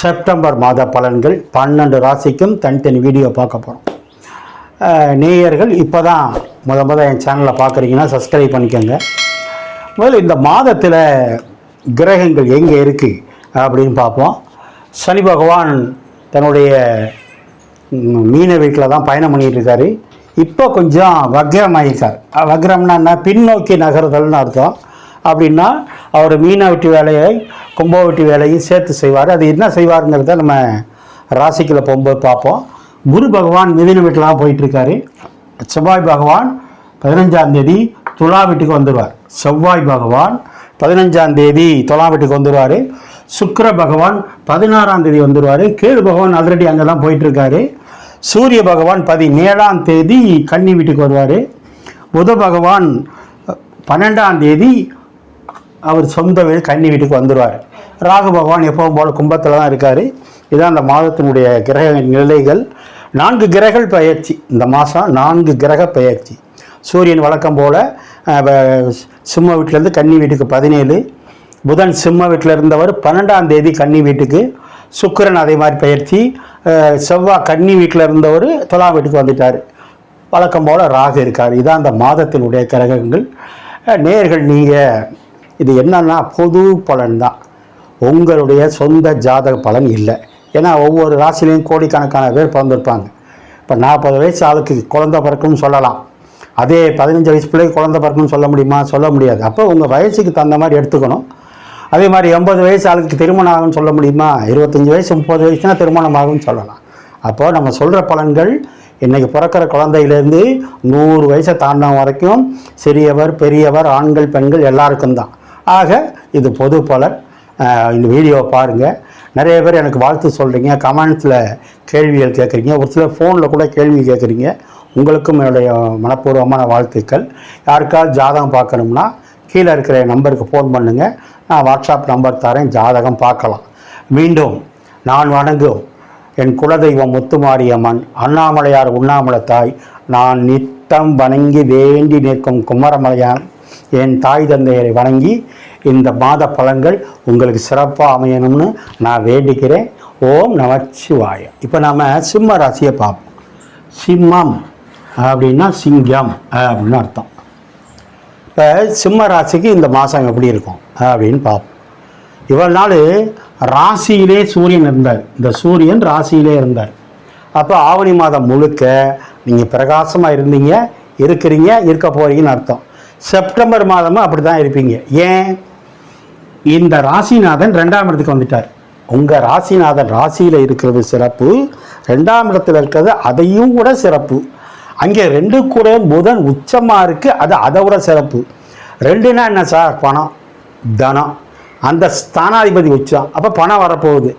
September மாத பலன்கள் பன்னெண்டு ராசிக்கும் தனித்தனி வீடியோ பார்க்க போகிறோம் நேயர்கள் இப்போ தான் முத முத என் சேனலை பார்க்குறீங்கன்னா சப்ஸ்கிரைப் பண்ணிக்கோங்க. முதல்ல இந்த மாதத்தில் கிரகங்கள் எங்கே இருக்குது அப்படின்னு பார்ப்போம். சனி பகவான் தன்னுடைய மீன வீட்டில் தான் பயணம் பண்ணிட்டு இருக்காரு. இப்போ கொஞ்சம் வக்ரமாயிருக்கார் அஹ் வக்ரம்னா என்ன? பின்னோக்கி நகர்தல்னு அர்த்தம். அப்படின்னா அவர் மீனா வெட்டி வேலையை கும்ப வெட்டி வேலையும் சேர்த்து செய்வார். அது என்ன செய்வாருங்கிறத நம்ம ராசிக்கில் போகும்போது பார்ப்போம். குரு பகவான் மிதின வீட்டில் போயிட்டுருக்காரு. செவ்வாய் பகவான் பதினஞ்சாம் தேதி துலா வீட்டுக்கு வந்துடுவார். செவ்வாய் பகவான் பதினஞ்சாம் தேதி துலா வீட்டுக்கு வந்துடுவார். சுக்கர பகவான் பதினாறாம் தேதி வந்துடுவார். கேது பகவான் ஆல்ரெடி அங்கே தான் போயிட்டுருக்காரு. சூரிய பகவான் பதினேழாம் தேதி கன்னி வீட்டுக்கு வருவார். புத பகவான் பன்னெண்டாம் தேதி அவர் சொந்த வீடு கன்னி வீட்டுக்கு வந்துடுவார் ராகு பகவான் எப்பவும் போல கும்பத்தில் தான் இருக்கார். இதான் அந்த மாதத்தினுடைய கிரக நிலைகள். நான்கு கிரகங்கள் பயிற்சி இந்த மாதம் நான்கு கிரக பயிற்சி சூரியன் வழக்கம் போல் சிம்ம வீட்டிலேருந்து கன்னி வீட்டுக்கு பதினேழு. புதன் சிம்ம வீட்டில் இருந்தவர் பன்னெண்டாம் தேதி கன்னி வீட்டுக்கு. சுக்கிரன் அதே மாதிரி பயிற்சி செவ்வாய் கன்னி வீட்டில் இருந்தவர் துலாம் வீட்டுக்கு வந்துட்டார். வழக்கம் போல் ராகு இருக்கார். இதான் அந்த மாதத்தினுடைய கிரகங்கள். நேர்கள் நீங்கள் இது என்னன்னா பொது பலன் தான் உங்களுடைய சொந்த ஜாதக பலன் இல்லை. ஏன்னா ஒவ்வொரு ராசிலையும் கோடிக்கணக்கான பேர் பிறந்திருப்பாங்க. இப்போ நாற்பது வயசு ஆளுக்கு குழந்த பிறக்கும்னு சொல்லலாம். அதே பதினஞ்சு வயசு பிள்ளைக்கு குழந்த பிறக்கும்னு சொல்ல முடியுமா? சொல்ல முடியாது. அப்போ உங்கள் வயசுக்கு தகுந்த மாதிரி எடுத்துக்கணும். அதே மாதிரி எண்பது வயசு ஆளுக்கு திருமணம் ஆகும்னு சொல்ல முடியுமா? இருபத்தஞ்சி வயசு முப்பது வயசுனா திருமணம் ஆகும்னு சொல்லலாம். அப்போது நம்ம சொல்கிற பலன்கள் இன்றைக்கி பிறக்கிற குழந்தையிலேருந்து நூறு வயசை தாண்டின வரைக்கும் சிறியவர் பெரியவர் ஆண்கள் பெண்கள் எல்லாருக்கும் தான் ஆக இது பொது பலன். இந்த வீடியோவை பாருங்கள் நிறைய பேர் எனக்கு வாழ்த்து சொல்கிறீங்க கமெண்ட்ஸில் கேள்விகள் கேட்குறீங்க ஒரு சிலர் ஃபோனில் கூட கேள்வி கேட்குறீங்க உங்களுக்கும் என்னுடைய மனப்பூர்வமான வாழ்த்துக்கள். யாருக்காவது ஜாதகம் பார்க்கணும்னா கீழே இருக்கிற நம்பருக்கு ஃபோன் பண்ணுங்கள் நான் வாட்ஸ்அப் நம்பர் தரேன் ஜாதகம் பார்க்கலாம். மீண்டும் நான் வணங்கும் என் குலதெய்வம் முத்துமாரியம்மன் அண்ணாமலையார் உண்ணாமலை தாய் நான் நித்தம் வணங்கி வேண்டி நிற்கும் குமரமலையான் என் தாய் தந்தையரை வணங்கி இந்த மாத பலன்கள் உங்களுக்கு சிறப்பாக அமையணும்னு நான் வேண்டிக்கிறேன். ஓம் நமச்சிவாய. இப்போ நாம் சிம்ம ராசியை பார்ப்போம். சிம்மம் அப்படின்னா சிங்கம் அப்படின்னு அர்த்தம். இப்போ சிம்ம ராசிக்கு இந்த மாதம் எப்படி இருக்கும் அப்படின்னு பார்ப்போம். இவ்வளோ நாள் ராசியிலே சூரியன் இருந்தார். இந்த சூரியன் ராசியிலே இருந்தார். அப்போ ஆவணி மாதம் முழுக்க நீங்கள் பிரகாசமாக இருந்தீங்க இருக்கிறீங்க இருக்க போகிறீங்கன்னு அர்த்தம். செப்டம்பர் மாதமும் அப்படி தான் இருப்பீங்க. ஏன்? இந்த ராசிநாதன் ரெண்டாம் இடத்துக்கு வந்துட்டார். உங்கள் ராசிநாதன் ராசியில் இருக்கிறது சிறப்பு. ரெண்டாம் இடத்துல இருக்கிறது அதையும் கூட சிறப்பு. அங்கே ரெண்டு கூட புதன் உச்சமாக இருக்குது அது அதை விட சிறப்பு. ரெண்டுனா என்ன சார்? பணம். தனம். அந்த ஸ்தானாதிபதி உச்சம். அப்போ பணம் வரப்போகுது.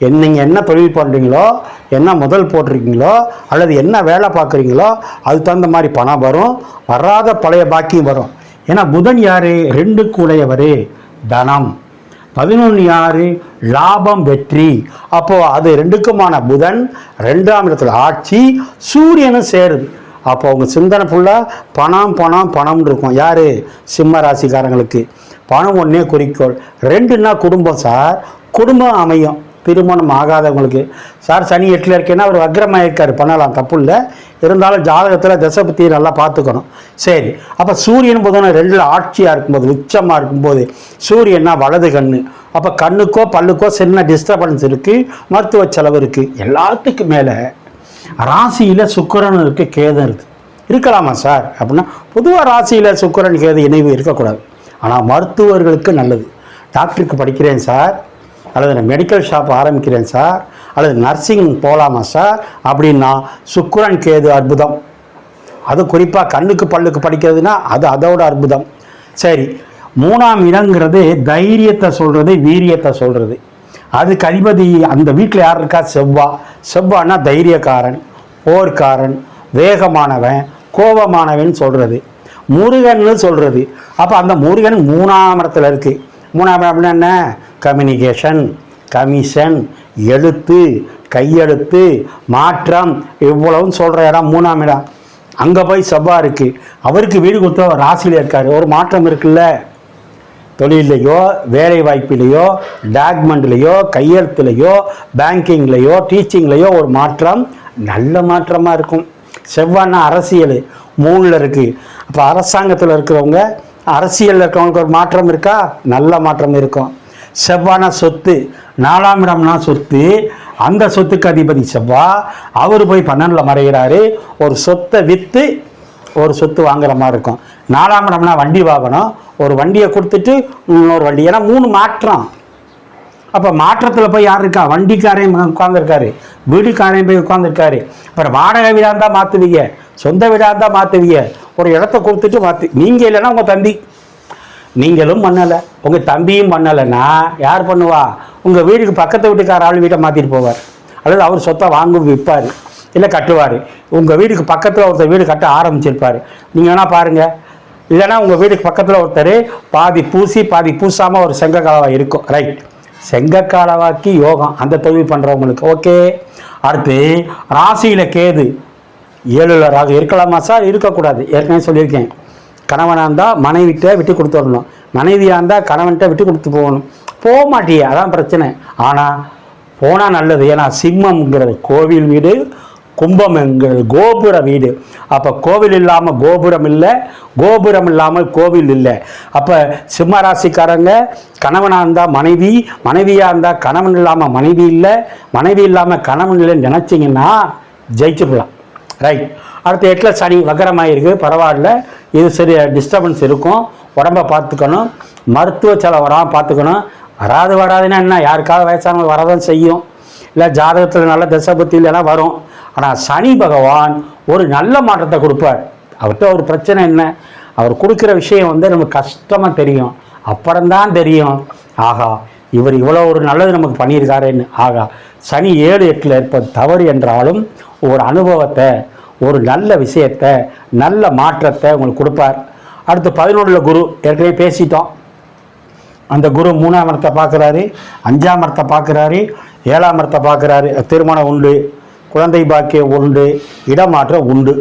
நீங்கள் என்ன தொழில் பண்ணுறீங்களோ என்ன முதல் போட்டிருக்கீங்களோ அல்லது என்ன வேலை பார்க்குறீங்களோ அதுக்கு தகுந்த மாதிரி பணம் வரும். வராத பழைய பாக்கியம் வரும். ஏன்னா புதன் யார்? ரெண்டு கூடையவர். தனம். பதினொன்று யாரு? லாபம் வெற்றி. அப்போது அது ரெண்டுக்குமான புதன் ரெண்டாம் இடத்துல ஆட்சி சூரியனும் சேருது. அப்போ அவங்க சிந்தனை ஃபுல்லாக பணம் பணம் பணம் இருக்கும். யார்? சிம்ம ராசிக்காரங்களுக்கு. பணம் ஒன்றே குறிக்கோள். ரெண்டுன்னா குடும்பம் சார். குடும்பம் அமையும். திருமணம் ஆகாதவங்களுக்கு சார் சனி எட்டில் இருக்கேன்னா அவர் வக்ரமாக இருக்கார் பண்ணலாம் தப்பு இல்லை இருந்தாலும் ஜாதகத்தில் திசை பற்றி நல்லா பார்த்துக்கணும். சரி. அப்போ சூரியன் புதன் ரெண்டில் ஆட்சியாக இருக்கும்போது உச்சமாக இருக்கும்போது சூரியன்னா வலது கண்ணு. அப்போ கண்ணுக்கோ பல்லுக்கோ சின்ன டிஸ்டர்பன்ஸ் இருக்குது மருத்துவ செலவு இருக்குது எல்லாத்துக்கும் மேலே ராசியில் சுக்கரன் இருக்குது கேதம் இருக்குது இருக்கலாமா சார்? அப்படின்னா பொதுவாக ராசியில் சுக்கிரன் கேது இணைவு இருக்கக்கூடாது. ஆனால் மருத்துவர்களுக்கு நல்லது. டாக்டருக்கு படிக்கிறேன் சார். அல்லது நான் மெடிக்கல் ஷாப் ஆரம்பிக்கிறேன் சார் அல்லது நர்சிங் போகலாமா சார் அப்படின்னா சுக்குரன் கேது அற்புதம். அது குறிப்பாக கண்ணுக்கு பல்லுக்கு படிக்கிறதுனா அது அதோட அற்புதம். சரி மூணாம் இடங்கிறது தைரியத்தை சொல்கிறது வீரியத்தை சொல்கிறது அதுக்கு அதிபதி அந்த வீட்டில் யார் இருக்கா? செவ்வா. செவ்வான்னா தைரியக்காரன் போர்க்காரன் வேகமானவன் கோபமானவன் சொல்கிறது முருகன்னு சொல்கிறது அப்போ அந்த முருகன் மூணாம் இடத்துல இருக்குது மூணாம் இடம் அப்படின்னா என்ன? கம்யூனிகேஷன் கமிஷன் எழுத்து கையெழுத்து மாற்றம் இவ்வளவும் சொல்கிற இடம் மூணாம் இடம். அங்கே போய் செவ்வாய் இருக்குது அவருக்கு வீடு கொடுத்த ராசியில் இருக்கார். ஒரு மாற்றம் இருக்குல்ல? தொழிலையோ வேலை வாய்ப்பிலையோ டாக்குமெண்ட்லேயோ கையெழுத்துலையோ பேங்கிங்லேயோ டீச்சிங்லேயோ ஒரு மாற்றம் நல்ல மாற்றமாக இருக்கும். செவ்வாய்னா அரசியல். மூணில் இருக்குது அப்போ அரசாங்கத்தில் இருக்கிறவங்க அரசியலில் இருக்கவங்களுக்கு ஒரு மாற்றம் இருக்கா? நல்ல மாற்றம் இருக்கும். செவ்வானா சொத்து நாலாம் இடம்னா சொத்து. அந்த சொத்துக்கு அதிபதி செவ்வா. அவர் போய் பன்னெண்டில் மறைகிறாரு ஒரு சொத்தை விற்று ஒரு சொத்து வாங்குற மாதிரி இருக்கும். நாலாம் இடம்னா வண்டி வாங்கணும். ஒரு வண்டியை கொடுத்துட்டு இன்னொரு வண்டி. ஏன்னா மூணு மாற்றம். அப்போ மாற்றத்தில் போய் யார் இருக்கா? வண்டிக்காரையும் உட்காந்துருக்காரு வீடுக்காரையும் போய் உட்காந்துருக்காரு அப்புறம் வாடகை வீடாக இருந்தால் மாற்றுவீங்க சொந்த வீடாக இருந்தால் மாற்றுவீங்க ஒரு இடத்த கொடுத்துட்டு மாற்று நீங்கள் இல்லைன்னா உங்கள் தம்பி. நீங்களும் பண்ணலை உங்கள் தம்பியும் பண்ணலைன்னா யார் பண்ணுவா? உங்கள் வீட்டுக்கு பக்கத்து வீட்டுக்கார ஆள் வீட்டை மாற்றிட்டு போவார். அல்லது அவர் சொத்தை வாங்கும் விற்பார். இல்லை கட்டுவார். உங்கள் வீட்டுக்கு பக்கத்தில் ஒருத்தர் வீடு கட்ட ஆரம்பிச்சிருப்பார். நீங்கள் வேணால் பாருங்கள் இல்லைன்னா உங்கள் வீட்டுக்கு பக்கத்தில் ஒருத்தர் பாதி பூசி பாதி பூசாமல் ஒரு செங்கக்காலவா இருக்கும். ரைட் செங்கக்காலவாக்கி யோகம். அந்த தொழில் பண்ணுறவங்களுக்கு ஓகே அடுத்து ராசியில் கேது. ஏழுல ராகு இருக்கலாமா சார்? இருக்கக்கூடாது. ஏற்கனவே சொல்லியிருக்கேன். கணவனாக இருந்தால் மனைவிட்ட விட்டு கொடுத்துடணும் மனைவியாக இருந்தால் கணவன்கிட்ட விட்டு கொடுத்து போகணும். போக மாட்டியே அதான் பிரச்சனை. ஆனால் போனால் நல்லது. ஏன்னா சிம்மம்ங்கிறது கோவில் வீடு கும்பம்ங்கிறது கோபுர வீடு. அப்போ கோவில் இல்லாமல் கோபுரம் இல்லை கோபுரம் இல்லாமல் கோவில் இல்லை. அப்போ சிம்ம ராசிக்காரங்க கணவனாக இருந்தால் மனைவி மனைவியாக இருந்தால் கணவன் இல்லாமல் மனைவி இல்லை மனைவி இல்லாமல் கணவன் இல்லைன்னு நினச்சிங்கன்னா ஜெயிச்சுக்கலாம் ரைட் அடுத்து எட்டில் சனி வக்கரமாயிருக்கு. பரவாயில்ல. இது சரி டிஸ்டர்பன்ஸ் இருக்கும். உடம்ப பார்த்துக்கணும். மருத்துவ செலவு வராமல் பார்த்துக்கணும். வராது வராதுன்னா என்ன? யாருக்காவது வயசானவங்க வரதான் செய்யும். இல்லை ஜாதகத்தில் நல்ல தசை வரும். ஆனால் சனி பகவான் ஒரு நல்ல மாற்றத்தை கொடுப்பார். அவர்கிட்ட ஒரு பிரச்சனை என்ன? அவர் கொடுக்குற விஷயம் வந்து நமக்கு கஷ்டமாக தெரியும். அப்புறம்தான் தெரியும். ஆகா இவர் இவ்வளோ ஒரு நல்லது நமக்கு பண்ணியிருக்காருன்னு. ஆகா சனி ஏழு எட்டில் இருப்பது தவறு என்றாலும் ஒரு அனுபவத்தை ஒரு நல்ல விஷயத்தை நல்ல மாற்றத்தை உங்களுக்கு கொடுப்பார். அடுத்து பதினொன்றில் குரு ஏற்கனவே பேசிட்டோம். அந்த குரு மூணாம் இடத்தை பார்க்குறாரு அஞ்சாம் இடத்தை பார்க்குறாரு ஏழாம் இடத்தை பார்க்குறாரு. திருமணம் உண்டு குழந்தை பாக்கியம் உண்டு இடமாற்றம் உண்டு.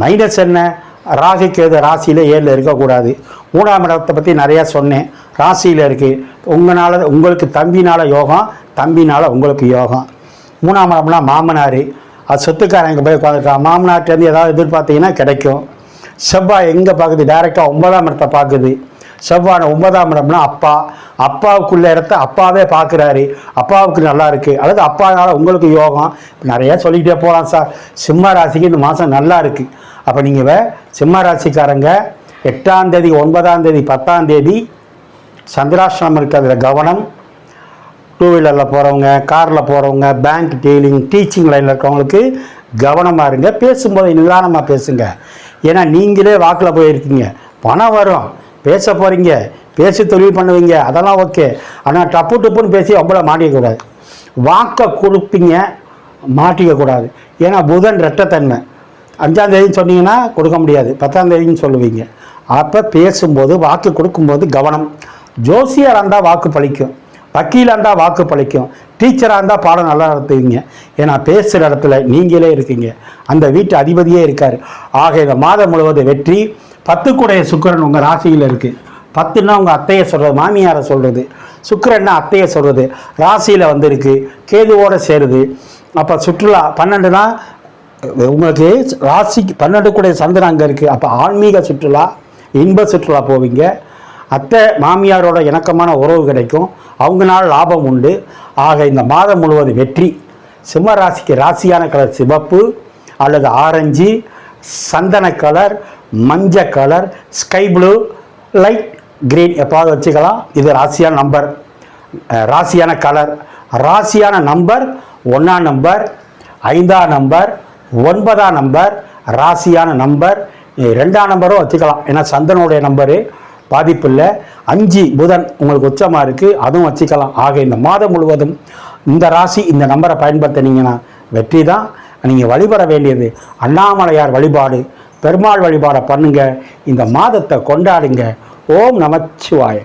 மைனஸ் என்ன? ராகு ராசியில் ஏழில் இருக்கக்கூடாது. மூணாம் இடத்தை பற்றி நிறையா சொன்னேன். ராசியில் இருக்குது உங்களால் உங்களுக்கு தம்பினால யோகம் தம்பினால உங்களுக்கு யோகம். மூணாம் இடம்னா மாமனார். அது சொத்துக்காரங்க போய் உட்காந்துருக்கான் மாமனார்ட்டேருந்து ஏதாவது எதிர்பார்த்தீங்கன்னா கிடைக்கும். செவ்வாய் எங்கே பார்க்குது டைரெக்டாக ஒன்பதாம் இடத்தை பார்க்குது செவ்வாய் ஒன்பதாம் இடம்னா அப்பா. அப்பாவுக்குள்ள இடத்த அப்பாவே பார்க்குறாரு அப்பாவுக்கு நல்லா இருக்குது அல்லது அப்பானால உங்களுக்கு யோகம். நிறையா சொல்லிக்கிட்டே போகலாம் சார். சிம்ம ராசிக்கு இந்த மாதம் நல்லா இருக்குது அப்போ நீங்கள் சிம்ம ராசிக்காரங்க எட்டாம் தேதி ஒன்பதாம் தேதி பத்தாம் தேதி சந்திராசிரமம் இருக்கிறதுல கவனம். டூ வீலரில் போகிறவங்க காரில் போகிறவங்க பேங்க் டீலிங் டீச்சிங் லைனில் இருக்கவங்களுக்கு கவனமாக இருங்க. பேசும்போது நிதானமாக பேசுங்க. ஏன்னா நீங்களே வாக்கில் போயிருக்கீங்க. பணம் வரும். பேச போகிறீங்க பேசி தொழில் பண்ணுவீங்க. அதெல்லாம் ஓகே. ஆனால் டப்பு டப்புன்னு பேசி அவ்வளோ மாட்டிக்கக்கூடாது வாக்கை கொடுப்பீங்க மாட்டிக்கக்கூடாது ஏன்னா புதன் ரெட்டத்தன்மை அஞ்சாந்தேதின்னு சொன்னீங்கன்னா கொடுக்க முடியாது. பத்தாந்தேதின்னு சொல்லுவீங்க. அப்போ பேசும்போது வாக்கு கொடுக்கும்போது கவனம். ஜோசியராக இருந்தால் வாக்கு பழிக்கும். வக்கீலாக இருந்தால் வாக்கு பழிக்கும். டீச்சராக இருந்தால் பாடம் நல்லா நடத்துவீங்க. ஏன்னா பேசுகிற இடத்துல நீங்களே இருக்கீங்க. அந்த வீட்டு அதிபதியே இருக்கார். ஆக இந்த மாதம் முழுவதும் வெற்றி. பத்துக்குடைய சுக்கிரன் உங்கள் ராசியில் இருக்குது பத்துன்னா உங்கள் அத்தையை சொல்கிறது மாமியாரை சொல்கிறது சுக்கரன்னா அத்தையை சொல்கிறது ராசியில் வந்திருக்கு. கேதுவோடு சேருது. அப்போ சுற்றுலா பன்னெண்டுனா உங்களுக்கு ராசிக்கு பன்னெண்டு கூட சந்திரன் அங்கே இருக்குது அப்போ ஆன்மீக சுற்றுலா இன்ப சுற்றுலா போவீங்க. அத்தை மாமியாரோட இணக்கமான உறவு கிடைக்கும். அவங்களால லாபம் உண்டு. ஆக இந்த மாதம் முழுவதும் வெற்றி. சிம்ம ராசிக்கு ராசியான கலர் சிவப்பு அல்லது ஆரஞ்சு சந்தன கலர் மஞ்சள் colour sky blue light green எப்பாவது வச்சுக்கலாம். இது ராசியான நம்பர். ராசியான கலர். ராசியான நம்பர் ஒன்றாம் நம்பர் ஐந்தாம் நம்பர் ஒன்பதாம் நம்பர் ராசியான நம்பர். ரெண்டாம் நம்பரும் வச்சுக்கலாம். ஏன்னா சந்தனுடைய நம்பரு பாதிப்பு இல்லை அஞ்சு புதன் உங்களுக்கு உச்சமாக இருக்குது அதுவும் வச்சுக்கலாம். ஆக இந்த மாதம் முழுவதும் இந்த ராசி இந்த நம்பரை பயன்படுத்தினீங்கன்னா வெற்றி தான். நீங்கள் வழிபட வேண்டியது அண்ணாமலையார் வழிபாடு. பெருமாள் வழிபாடை பண்ணுங்கள் இந்த மாதத்தை கொண்டாடுங்க. ஓம் நமச்சிவாய